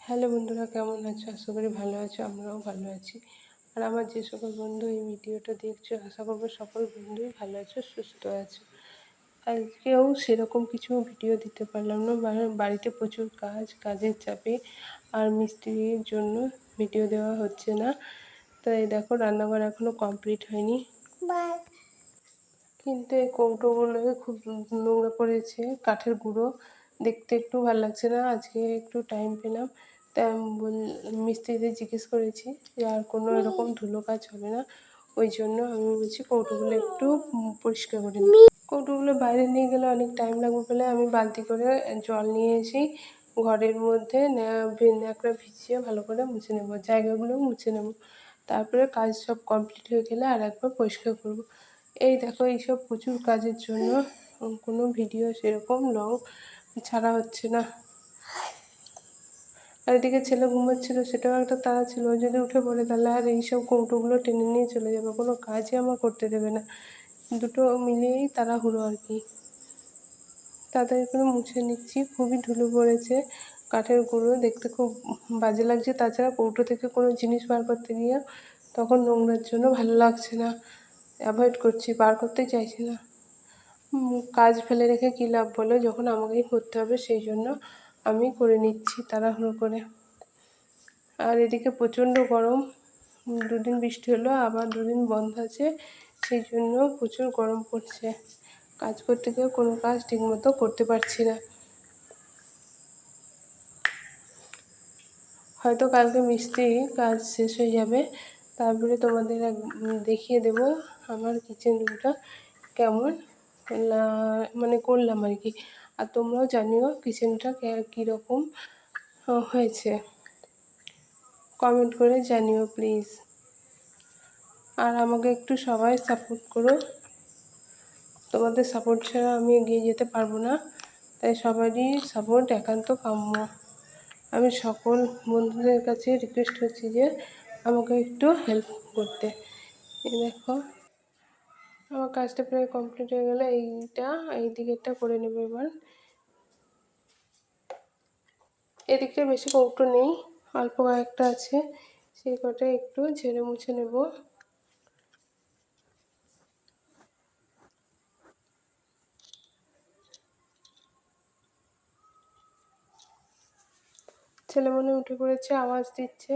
Hello বন্ধুরা কেমন আছো? আশা করি ভালো আছো আমরাও ভালো আছি। আর আমার যে সকল বন্ধু এই ভিডিওটা দেখছ আশা করব সকল বন্ধুই ভালো আছো সুস্থ আছো। আজকেও সেরকম কিছু ভিডিও দিতে পারলাম না। বাড়িতে প্রচুর কাজ কাজের চাপে আর মিস্ত্রির জন্য ভিডিও দেওয়া হচ্ছে না। তাই দেখো রান্নাঘর এখনও কমপ্লিট হয়নি। কিন্তু এই কৌটোগুলোকে খুব নোংরা পড়েছে কাঠের গুঁড়ো। দেখতে একটু ভালো লাগছে না আজকে একটু টাইম পেলাম। তাই আমি বল মিস্ত্রিদের জিজ্ঞেস করেছি যে আর কোনো এরকম ধুলো কাজ হবে না ওই জন্য আমি বলছি কৌটোগুলো একটু পরিষ্কার করে নিই। কৌটোগুলো বাইরে নিয়ে গেলে অনেক টাইম লাগবে বলে আমি বালতি করে জল নিয়ে এসেই ঘরের মধ্যে ন্যাকড়া ভিজিয়ে ভালো করে মুছে নেব জায়গাগুলো মুছে নেব। তারপরে কাজ সব কমপ্লিট হয়ে গেলে আর একবার পরিষ্কার করব। এই দেখো এইসব প্রচুর কাজের জন্য কোনো ভিডিও সেরকম লং ছাড়া হচ্ছে না। আর এদিকে ছেলে ঘুমাচ্ছিল, সেটাও একটা তাড়া ছিল। যদি উঠে পড়ে, তাহলে আর এইসব কৌটোগুলো টেনে নিয়ে চলে যাবে। কোনো কাজই আমার করতে দেবে না। দুটো মিলিয়েই তারা তাড়াহুড়ো আর কি। তাড়াতাড়ি করে মুছে নিচ্ছি। খুবই ধুলো পড়েছে কাঠের গুঁড়ো। দেখতে খুব বাজে লাগছে। তাছাড়া কৌটো থেকে কোনো জিনিস বার করতে গিয়ে তখন নোংরার জন্য ভালো লাগছে না। অ্যাভয়েড করছি। বার করতে চাইছি না। কাজ ফেলে রেখে কী লাভ বলো? যখন আমাকেই করতে হবে, সেই জন্য আমি করে নিচ্ছি তাড়াহুড়ো করে। আর এদিকে প্রচণ্ড গরম। দুদিন বৃষ্টি হলো, আবার দুদিন বন্ধ আছে, সেই জন্য প্রচুর গরম পড়ছে। কাজ করতে গিয়ে কোনো কাজ ঠিকমতো করতে পারছি না। হয়তো কালকে মিস্ত্রি কাজ শেষ হয়ে যাবে, তারপরে তোমাদের দেখিয়ে দেব আমার কিচেন রুমটা কেমন। মানে করলাম আর কি। আর তোমরাও জানিও কিচেনটা কীরকম হয়েছে। কমেন্ট করে জানিও প্লিজ আর আমাকে একটু সবাই সাপোর্ট করো। তোমাদের সাপোর্ট ছাড়া আমি এগিয়ে যেতে পারব না। তাই সবারই সাপোর্ট একান্ত কাম্য। আমি সকল বন্ধুদের কাছে রিকোয়েস্ট করছি যে আমাকে একটু হেল্প করতে। দেখো। আমার কাজটা প্রায় কমপ্লিট হয়ে গেলে এইটা, এই দিকেরটা করে নেব এবার। এদিকটা বেশি কৌটো নেই, অল্প কয়েকটা আছে, সেই কটা একটু ঝেড়ে মুছে নেব। ছেলে মনে উঠে পড়েছে, আওয়াজ দিচ্ছে।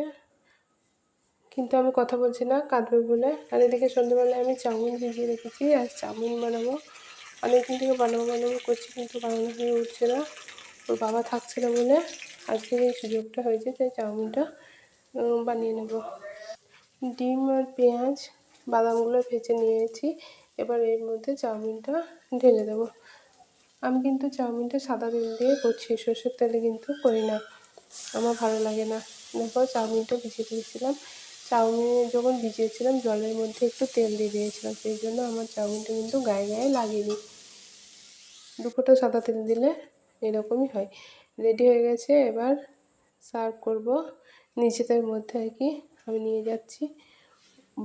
কিন্তু আমি কথা বলছি না, কাঁদবে বলে। আর এদিকে সন্ধ্যেবেলায় আমি চাউমিন ভিজিয়ে রেখেছি, আর চাউমিন বানাবো। অনেকদিন থেকে বানাবো বানাবো করছি, কিন্তু বানানো হয়ে উঠছে না। ওর বাবা থাকছে না বলে আজকে এই সুযোগটা হয়েছে, তাই চাউমিনটা বানিয়ে নেব। ডিম আর পেঁয়াজ, বাদামগুলো ভেজে নিয়েছি। এবার এর মধ্যে চাউমিনটা ঢেলে দেব। আমি কিন্তু চাউমিনটা সাদা তেল দিয়ে করছি, সর্ষের তেলে কিন্তু করি না। আমার ভালো লাগে না। দেখো, চাউমিনটা ভিজিয়ে দিয়েছিলাম চাউমিন যখন ভিজিয়েছিলাম, জলের মধ্যে একটু তেল দিয়ে দিয়েছিলাম। সেই জন্য আমার চাউমিনটা কিন্তু গায়ে গায়ে লাগেনি। দু ফোঁটা সাদা তেল দিলে এরকমই হয়। রেডি হয়ে গেছে, এবার সার্ভ করব। নিজেদের মধ্যে আর কি আমি নিয়ে যাচ্ছি।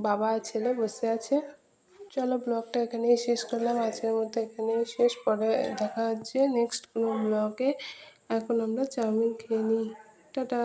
বাবা ছেলে বসে আছে। চলো ব্লগটা এখানেই শেষ করলাম। আজকের মধ্যে এখানেই শেষ। পরে দেখা হচ্ছে নেক্সট কোনো ব্লগে। এখন আমরা চাউমিন খেয়ে নিই। টাটা।